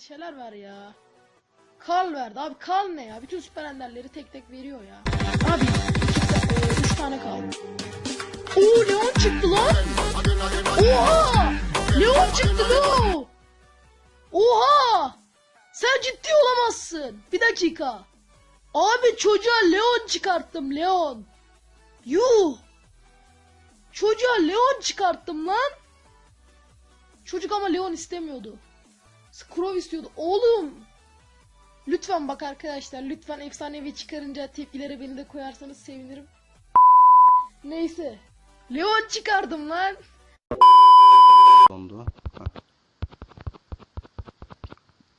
Hadi şeyler ver ya. Karl verdi abi. Karl ne ya? Bütün süper enderleri tek tek veriyor ya. Abi iki, e, üç tane kaldı. Oo Leon çıktı lan. Oha! Leon çıktı Leo. Oha! Sen ciddi olamazsın. Bir dakika. Abi çocuğa Leon çıkarttım Leon. Yuh. Çocuğa Leon çıkarttım lan. Çocuk ama Leon istemiyordu. Skrov istiyordu. Oğlum. Lütfen bak arkadaşlar. Lütfen efsanevi çıkarınca tepkilere beni de koyarsanız sevinirim. Neyse. Leon çıkardım lan. Dondu.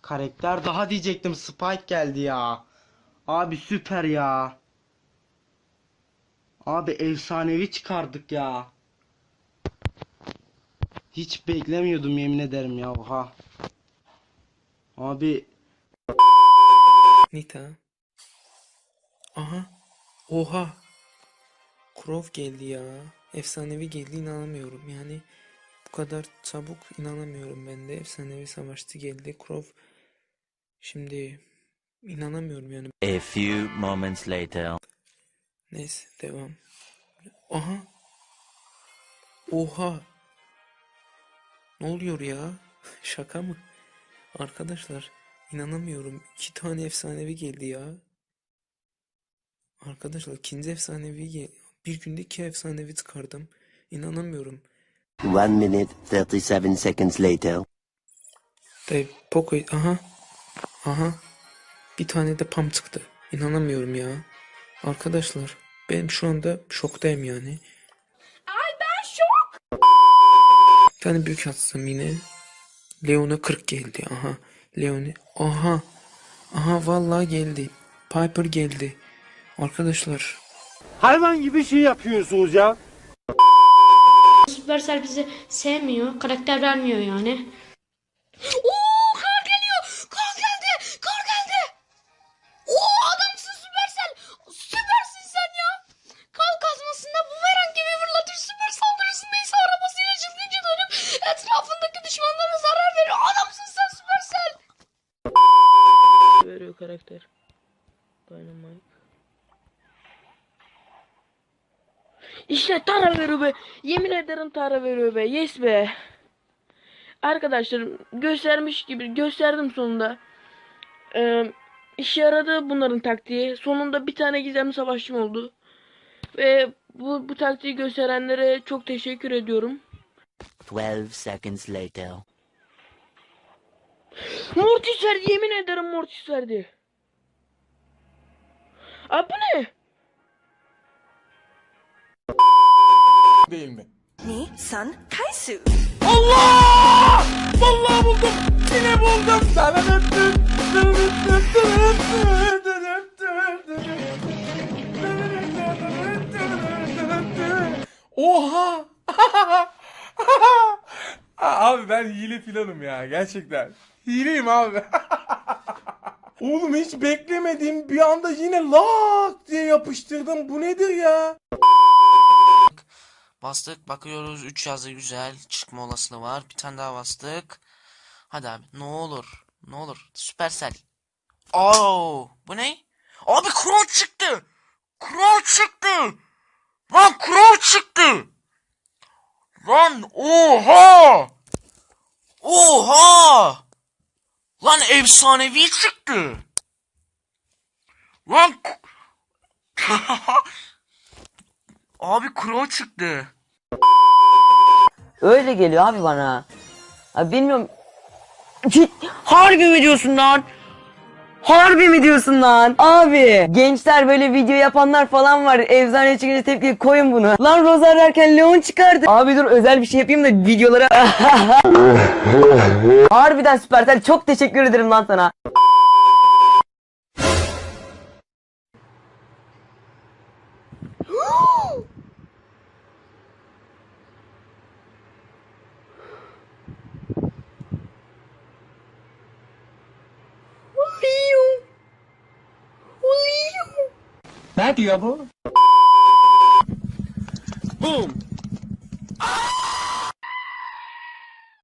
Karakter daha diyecektim. Spike geldi ya. Abi süper ya. Abi efsanevi çıkardık ya. Hiç beklemiyordum yemin ederim ya. Oha. Abi Nita. Aha. Oha. Krov geldi ya. Efsanevi geldi inanamıyorum. Yani bu kadar çabuk inanamıyorum ben de. Efsanevi savaşçı geldi. Krov. Şimdi inanamıyorum yani. A few moments later. Neyse devam. Aha. Oha. Ne oluyor ya? Şaka mı? Arkadaşlar inanamıyorum. İki tane efsanevi geldi ya. Arkadaşlar ikinci efsanevi bir günde iki efsanevi çıkardım. İnanamıyorum. One minute, 37 seconds later. Dayı Poco aha. Aha. Bir tane de pam çıktı. İnanamıyorum ya. Arkadaşlar ben şu anda şoktayım yani. Ay ben şok. Bir tane büyük atsam yine. Leon'a 40 geldi. Aha. Leon'a. Aha. Aha vallahi geldi. Piper geldi. Arkadaşlar Hayvan gibi şey yapıyorsunuz ya. Supercell bizi sevmiyor. Karakter vermiyor yani. Karakter. Dynamite. İşte Tara veriyor be. Yemin ederim Tara veriyor be. Yes be. Arkadaşlar göstermiş gibi gösterdim sonunda. Ee, işe yaradı bunların taktiği. Sonunda bir tane gizemli savaşçım oldu. Ve bu, bu taktiği gösterenlere çok teşekkür ediyorum. 12 seconds later. Mortis verdi yemin ederim Mortis verdi. Abi bu ne? Değil mi? Ni Nisan Kaysu. Allah! Vallahi buldum. Yine buldum. Sana öptüm. Oha! Abi ben hile filanım ya gerçekten. Hileyim abi. Oğlum hiç beklemediğim bir anda yine lak diye yapıştırdım. Bu nedir ya? Bastık bakıyoruz. 3 yazı güzel. Çıkma olasılığı var. Bir tane daha bastık. Hadi abi ne olur ne olur. Süpersel. Oo bu ne? Abi kral çıktı. Kral çıktı. Lan kral çıktı. Lan oha. Oha lan efsanevi çıktı lan Abi kral çıktı. Öyle geliyor abi bana. Abi bilmiyorum. Harbi mi diyorsun lan? Harbi mi diyorsun lan? Abi gençler böyle video yapanlar falan var. Efsane çıkınca tepki koyun bunu. Lan Rosa ararken Leon çıkardı. Abi dur özel bir şey yapayım da videolara. Harbiden Süpersel çok teşekkür ederim lan sana. Ne diyor bu? Boom.